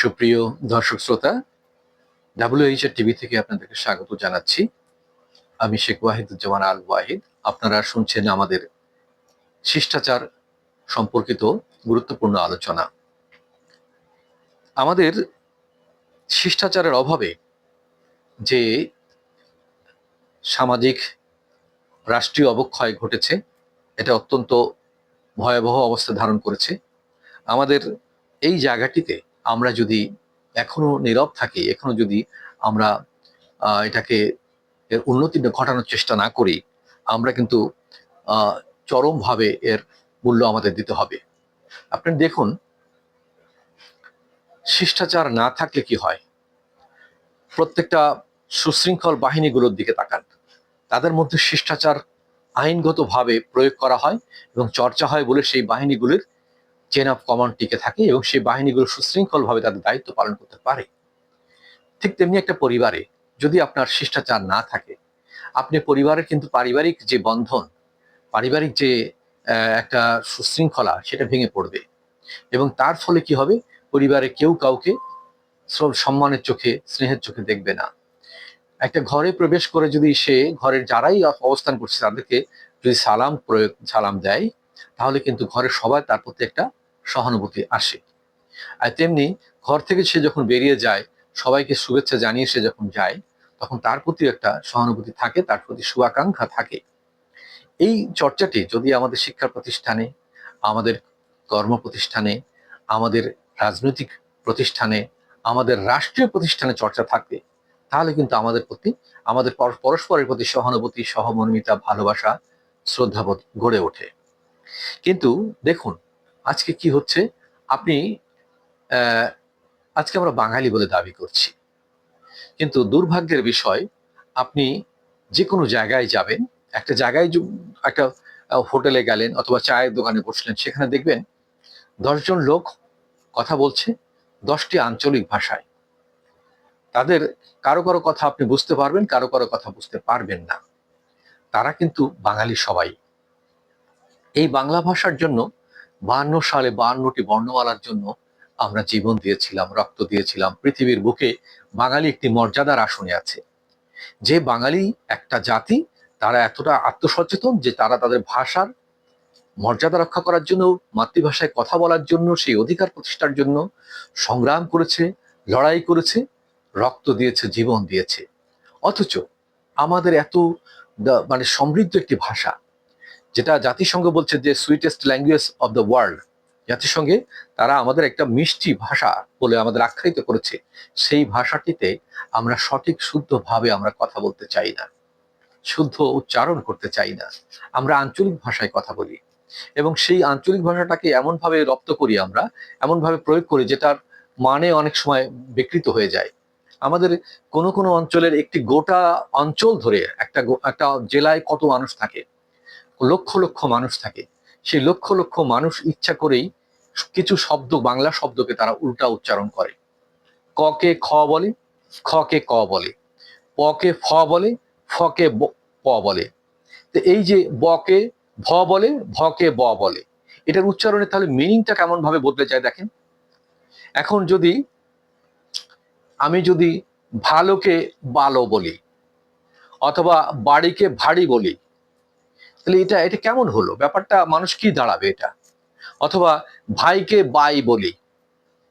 সুপ্রিয় দর্শক শ্রোতা ডাব্লিউএইচ এর টিভি থেকে আপনাদেরকে স্বাগত জানাচ্ছি। আমি শেখ ওয়াহিদুজ্জামান আল ওয়াহিদ। আপনারা শুনছেন আমাদের শিষ্টাচার সম্পর্কিত গুরুত্বপূর্ণ আলোচনা। আমাদের শিষ্টাচারের অভাবে যে সামাজিক রাষ্ট্রীয় অবক্ষয় ঘটেছে, এটা অত্যন্ত ভয়াবহ অবস্থা ধারণ করেছে। আমাদের এই জায়গাটিতে আমরা যদি এখনও নীরব থাকি, এখনও যদি আমরা এটাকে এর উন্নতি ঘটানোর চেষ্টা না করি, আমরা কিন্তু চরমভাবে এর মূল্য আমাদের দিতে হবে। আপনি দেখুন, শিষ্টাচার না থাকলে কি হয়? প্রত্যেকটা সুশৃঙ্খল বাহিনীগুলোর দিকে তাকান। তাদের মধ্যে শিষ্টাচার আইনগতভাবে প্রয়োগ করা হয় এবং চর্চা হয় বলে সেই বাহিনীগুলির চেন অফ কমান্ড টিকে থাকে এবং সেই বাহিনীগুলো সুশৃঙ্খলভাবে তাদের দায়িত্ব পালন করতে পারে। ঠিক তেমনি একটা পরিবারে যদি আপনার শিষ্টাচার না থাকে, আপনি পরিবারের কিন্তু পারিবারিক যে বন্ধন, পারিবারিক যে একটা সুশৃঙ্খলা সেটা ভেঙে পড়বে এবং তার ফলে কি হবে? পরিবারে কেউ কাউকে সম্মানের চোখে, স্নেহের চোখে দেখবে না। একটা ঘরে প্রবেশ করে যদি সে, ঘরের যারাই অবস্থান করছে তাদেরকে যদি সালাম প্রয়োগ, সালাম দেয়, তাহলে কিন্তু ঘরের সবাই তার প্রতি একটা সহানুভূতি আসে। আর তেমনি ঘর থেকে সে যখন বেরিয়ে যায়, সবাইকে শুভেচ্ছা জানিয়ে সে যখন যায়, তখন তার প্রতি একটা সহানুভূতি থাকে, তার প্রতি শুভাকাঙ্ক্ষা থাকে। এই চর্চাটি যদি আমাদের শিক্ষা প্রতিষ্ঠানে, আমাদের কর্ম প্রতিষ্ঠানে আমাদের রাজনৈতিক প্রতিষ্ঠানে, আমাদের রাষ্ট্রীয় প্রতিষ্ঠানে চর্চা থাকবে, তাহলে কিন্তু আমাদের প্রতি, আমাদের পর- পরস্পরের প্রতি সহানুভূতি, সহমর্মিতা, ভালোবাসা, শ্রদ্ধাবোধ গড়ে ওঠে। কিন্তু দেখুন আজকে কি হচ্ছে? আপনি আজকে আমরা বাঙালি বলে দাবি করছি। কিন্তু দুর্ভাগ্যের বিষয়, আপনি যে কোনো জায়গায় যাবেন, একটা জায়গায় একটা হোটেলে গেলেন অথবা চায়ের দোকানে বসলেন, সেখানে দেখবেন দশজন লোক কথা বলছে দশটি আঞ্চলিক ভাষায়। তাদের কারও কারও কথা আপনি বুঝতে পারবেন, কারও কারও কথা বুঝতে পারবেন না। তারা কিন্তু বাঙালি সবাই। এই বাংলা ভাষার জন্য বাহান্ন সালে বাহান্নটি বর্ণমালার জন্য আমরা জীবন দিয়েছিলাম, রক্ত দিয়েছিলাম। পৃথিবীর বুকে বাঙালি একটি মর্যাদার আসনে আছে। যে বাঙালি একটা জাতি, তারা এতটা আত্মসচেতন যে তারা তাদের ভাষার মর্যাদা রক্ষা করার জন্য, মাতৃভাষায় কথা বলার জন্য, সেই অধিকার প্রতিষ্ঠার জন্য সংগ্রাম করেছে, লড়াই করেছে, রক্ত দিয়েছে, জীবন দিয়েছে। অথচ আমাদের এত মানে সমৃদ্ধ একটি ভাষা যেটা জাতিসংঘ বলছে যে sweetest language of the world জাতিসংঘে তারা আমাদের একটা মিষ্টি ভাষা বলে আমাদের আখ্যায়িত করেছে। সেই ভাষাটিতে আমরা সঠিক, শুদ্ধভাবে আমরা কথা বলতে চাই না। শুদ্ধ উচ্চারণ করতে চাই না। আমরা আঞ্চলিক ভাষায় কথা বলি। এবং সেই আঞ্চলিক ভাষাটাকে এমনভাবে রপ্ত করি আমরা, এমনভাবে প্রয়োগ করি যেটার মানে অনেক সময় বিকৃত হয়ে যায়। আমাদের কোনো কোনো অঞ্চলের একটি গোটা অঞ্চল ধরে একটা একটা জেলায় কত মানুষ থাকে লক্ষ লক্ষ মানুষ থাকে। সেই লক্ষ লক্ষ মানুষ ইচ্ছা করেই কিছু শব্দ, বাংলা শব্দকে তারা উল্টা উচ্চারণ করে। ক কে খ বলে খ কে ক বলে। প কে ফ বলে ফ কে প বলে। তো এই যে ব কে ভ বলে ভ কে ব বলে, এটার উচ্চারণে তাহলে মিনিংটা কেমন ভাবে বদলে যায় দেখেন? এখন যদি আমি যদি ভালোকে বালো বলি, অথবা বাড়িকে ভারী বলি তাহলে এটা এটা কেমন হলো? ব্যাপারটা মানুষ কি দাঁড়াবে এটা? অথবা ভাইকে বাই বলি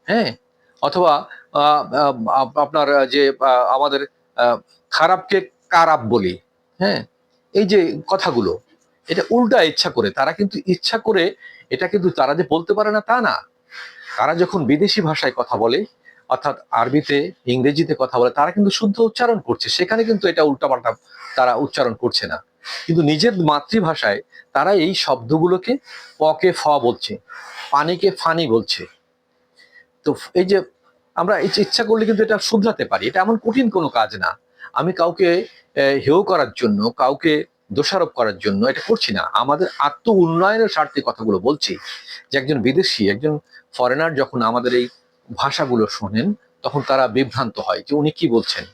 হ্যাঁ? অথবা আপনার যে আমাদের খারাপকে কারাপ বলি হ্যাঁ? এই যে কথাগুলো, এটা উল্টা ইচ্ছা করে, তারা কিন্তু ইচ্ছা করে এটা কিন্তু তারা যে বলতে পারে না তা না। তারা যখন বিদেশি ভাষায় কথা বলে, অর্থাৎ আরবিতে, ইংরেজিতে কথা বলে, তারা কিন্তু শুদ্ধ উচ্চারণ করছে। সেখানে কিন্তু এটা উল্টাপাল্টা তারা উচ্চারণ করছে না। কিন্তু নিজের মাতৃভাষায় তারা এই শব্দগুলোকে পকে ফ বলছে, পানিকে ফানি বলছে। তো এই যে আমরা ইচ্ছা করলে কিন্তু এটা শুধরাতে পারি, এটা এমন কঠিন কোনো কাজ না। আমি কাউকে হেয় করার জন্য, কাউকে দোষারোপ করার জন্য এটা করছি না। আমাদের আত্ম উন্নয়নের স্বার্থে কথাগুলো বলছি যে একজন বিদেশি, একজন ফরেনার যখন আমাদের এই ভাষাগুলো শোনেন, তখন তারা বিভ্রান্ত হয় যে উনি কি বলছেন?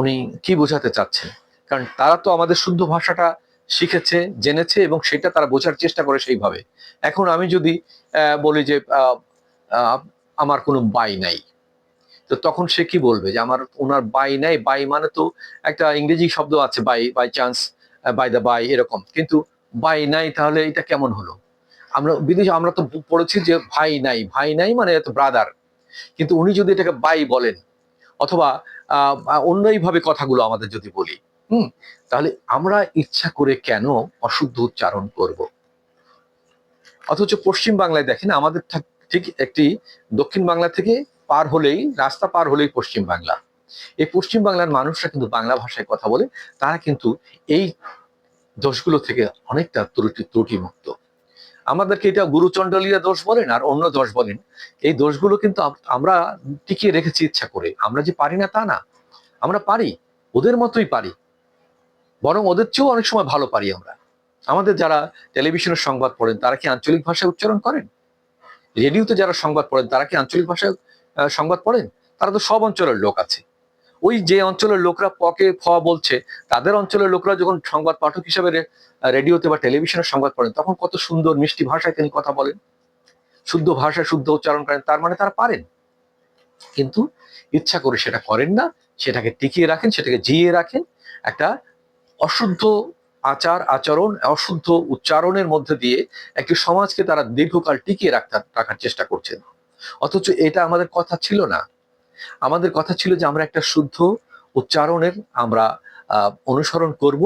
উনি কি বোঝাতে চাচ্ছেন? কারণ তারা তো আমাদের শুদ্ধ ভাষাটা শিখেছে জেনেছে এবং সেটা তারা বোঝার চেষ্টা করে সেইভাবে। এখন আমি যদি বলি যে আমার কোনো বাই নাই তো তখন সে কি বলবে যে আমার ওনার বাই নাই? বাই মানে তো একটা ইংরেজি শব্দ আছে by by chance by the by এরকম। কিন্তু বাই নাই তাহলে এটা কেমন হলো? আমরা বিদেশে আমরা তো পড়েছি যে ভাই নাই। ভাই নাই মানে এত ব্রাদার। কিন্তু উনি যদি এটাকে বাই বলেন অথবা আহ, অন্যইভাবে কথাগুলো আমাদের যদি বলি হুম, তাহলে আমরা ইচ্ছা করে কেন অশুদ্ধ উচ্চারণ করব? অথচ পশ্চিম বাংলায় দেখেন আমাদের ঠিক একটি দক্ষিণ বাংলা থেকে পার হলেই, রাস্তা পার হলেই পশ্চিম বাংলা। এই পশ্চিম বাংলার মানুষরা কিন্তু বাংলা ভাষায় কথা বলে, তারা কিন্তু এই দোষগুলো থেকে অনেকটা ত্রুটি ত্রুটি মুক্ত আমাদেরকে এটা গুরুচণ্ডলীয় দোষ বলেন আর অন্য দোষ বলেন। এই দোষগুলো কিন্তু আমরা টিকিয়ে রেখেছি ইচ্ছা করে। আমরা যে পারি না তা না। আমরা পারি, ওদের মতোই পারি। বরং ওদের চেয়েও অনেক সময় ভালো পারি আমরা। আমাদের যারা টেলিভিশনের সংবাদ পড়েন, তারা কি আঞ্চলিক ভাষায় উচ্চারণ করেন? রেডিওতে যারা সংবাদ পড়েন, তারা কি আঞ্চলিক ভাষায় সংবাদ পড়েন? তারা তো সব অঞ্চলের লোক আছে। ওই যে অঞ্চলের লোকরা পকে, ফ বলছে, তাদের অঞ্চলের লোকরা যখন সংবাদ পাঠক হিসেবে রেডিওতে বা টেলিভিশনে সংবাদ পড়েন, তখন কত সুন্দর মিষ্টি ভাষায় তিনি কথা বলেন। শুদ্ধ ভাষায় শুদ্ধ উচ্চারণ করেন, তার মানে তারা পারেন। কিন্তু ইচ্ছা করে সেটা করেন না, সেটাকে টিকিয়ে রাখেন, সেটাকে জিয়ে রাখেন। একটা অশুদ্ধ আচার, আচরণ, অশুদ্ধ উচ্চারণের মধ্যে দিয়ে একটি সমাজকে তারা দীর্ঘকাল টিকিয়ে রাখতে রাখার চেষ্টা করছেন। অথচ এটা আমাদের কথা ছিল না। আমাদের কথা ছিল যে আমরা একটা শুদ্ধ উচ্চারণের আমরা অনুসরণ করব।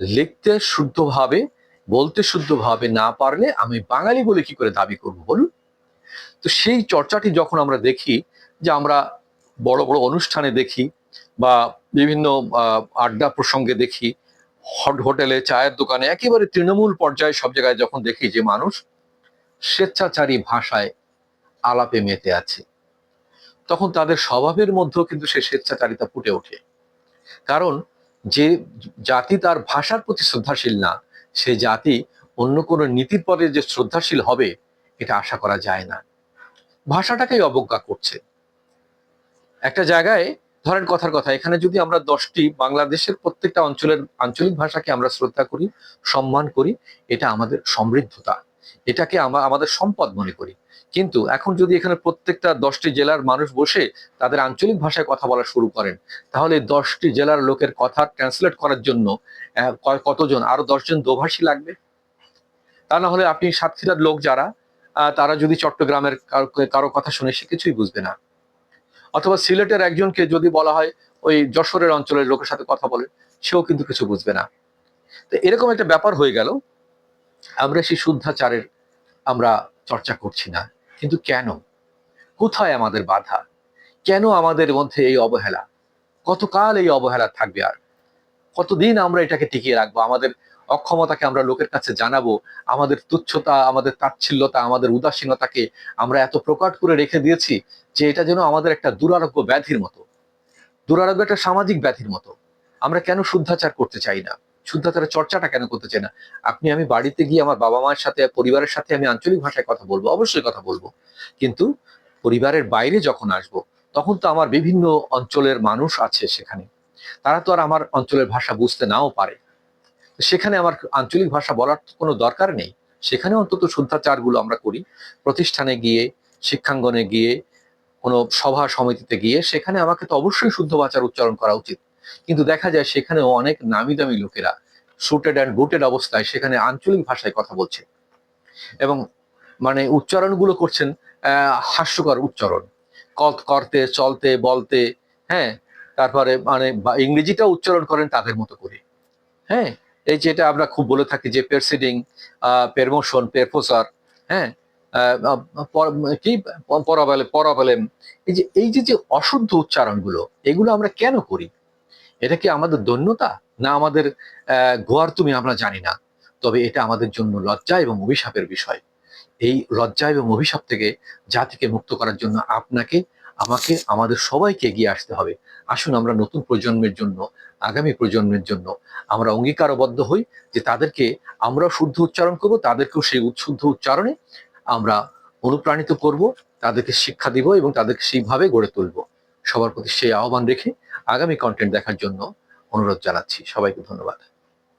লিখতে শুদ্ধভাবে, বলতে শুদ্ধভাবে না পারলে আমি বাঙালি বলে কি করে দাবি করব বলুন? তো সেই চর্চাটি যখন আমরা দেখি, যে আমরা বড় বড় অনুষ্ঠানে দেখি বা বিভিন্ন আড্ডা প্রসঙ্গে দেখি হোটেলে চায়ের দোকানে, একেবারে তৃণমূল পর্যায়ে সব জায়গায় যখন দেখি যে মানুষ স্বেচ্ছাচারী ভাষায় আলাপে মেতে আছে, তখন তাদের স্বভাবের মধ্যেও কিন্তু সে স্বেচ্ছাচারিতা ফুটে ওঠে। কারণ যে জাতি তার ভাষার প্রতি শ্রদ্ধাশীল না, সে জাতি অন্য কোনো নীতির পরে যে শ্রদ্ধাশীল হবে, এটা আশা করা যায় না। ভাষাটাকেই অবজ্ঞা করছে। একটা জায়গায় ধরেন কথার কথা, এখানে যদি আমরা দশটি বাংলাদেশের প্রত্যেকটা অঞ্চলের আঞ্চলিক ভাষাকে আমরা শ্রদ্ধা করি, সম্মান করি, এটা আমাদের সমৃদ্ধতা, এটাকে আমরা আমাদের সম্পদ মনে করি। কিন্তু এখন যদি এখানে প্রত্যেকটা দশটি জেলার মানুষ বসে তাদের আঞ্চলিক ভাষায় কথা বলা শুরু করেন, তাহলে দশটি জেলার লোকের কথা ট্রান্সলেট করার জন্য কতজন? আরও দশজন দোভাষী লাগবে? তা না হলে আপনি সাতক্ষীরার লোক যারা তারা যদি চট্টগ্রামের কারও কথা শুনে সে কিছুই বুঝবে না। অথবা সিলেটের একজনকে যদি বলা হয় ওই যশোরের অঞ্চলের লোকের সাথে কথা বলে, সেও কিন্তু কিছু বুঝবে না। তো এরকম একটা ব্যাপার হয়ে গেল। আমরা সেই শুদ্ধাচারের আমরা চর্চা করছি না। কিন্তু কেন? কোথায় আমাদের বাধা? কেন আমাদের মধ্যে এই অবহেলা? কতকাল এই অবহেলা থাকবে আর? কতদিন আমরা এটাকে টিকিয়ে রাখব? আমাদের অক্ষমতাকে আমরা লোকের কাছে জানাব, আমাদের তুচ্ছতা, আমাদের তাচ্ছিল্যতা, আমাদের উদাসীনতাকে আমরা এত প্রকট করে রেখে দিয়েছি যে এটা যেন আমাদের একটা দুরারোগ্য ব্যাধির মতো। দুরারোগ্য একটা সামাজিক ব্যাধির মতো। আমরা কেন শুদ্ধাচার করতে চাই না? শুদ্ধাচারের চর্চাটা কেন করতে চাই না? আপনি, আমি বাড়িতে গিয়ে আমার বাবা মায়ের সাথে, পরিবারের সাথে আমি আঞ্চলিক ভাষায় কথা বলব, অবশ্যই কথা বলব। কিন্তু পরিবারের বাইরে যখন আসব, তখন তো আমার বিভিন্ন অঞ্চলের মানুষ আছে সেখানে। তারা তো আর আমার অঞ্চলের ভাষা বুঝতে নাও পারে। সেখানে আমার আঞ্চলিক ভাষা বলার কোনো দরকার নেই। সেখানে অন্তত শুদ্ধাচারগুলো আমরা করি। প্রতিষ্ঠানে গিয়ে, শিক্ষাঙ্গনে গিয়ে, কোনো সভা সমিতিতে গিয়ে, সেখানে আমাকে তো অবশ্যই শুদ্ধ ভাষার উচ্চারণ করা উচিত। কিন্তু দেখা যায় সেখানেও অনেক নামি দামি লোকেরা সুটেড অ্যান্ড বুটেড অবস্থায় সেখানে আঞ্চলিক ভাষায় কথা বলছে। এবং মানে উচ্চারণগুলো করছেন হাস্যকর উচ্চারণ। কত করতে, চলতে, বলতে হ্যাঁ তারপরে মানে ইংরেজিটা উচ্চারণ করেন তাদের মতো করে। হ্যাঁ এই যেটা আমরা খুব বলে থাকি যে পেরসিডিং পেরমোশন পেরফোসার হ্যাঁ? কি? পরাবেলে পরাবেলেম। এই যে এই যে যে অশুদ্ধ উচ্চারণগুলো, এগুলো আমরা কেন করি? এটা কি আমাদের দৈন্যতা? না আমাদের গোয়ার তুমি আমরা জানি না। তবে এটা আমাদের জন্য লজ্জা এবং অভিশাপের বিষয়। এই লজ্জা এবং অভিশাপ থেকে জাতিকে মুক্ত করার জন্য আপনাকে আমাকে, আমাদের সবাইকে এগিয়ে আসতে হবে। আসুন আমরা নতুন প্রজন্মের জন্য, আগামী প্রজন্মের জন্য আমরা অঙ্গীকারবদ্ধ হই যে তাদেরকে আমরা শুদ্ধ উচ্চারণ করব, তাদেরকেও সেই শুদ্ধ উচ্চারণে আমরা অনুপ্রাণিত করব, তাদেরকে শিক্ষা দিব এবং তাদেরকে সেইভাবে গড়ে তুলব। সবার প্রতি সেই আহ্বান রেখে আগামী কন্টেন্ট দেখার জন্য অনুরোধ জানাচ্ছি। সবাইকে ধন্যবাদ।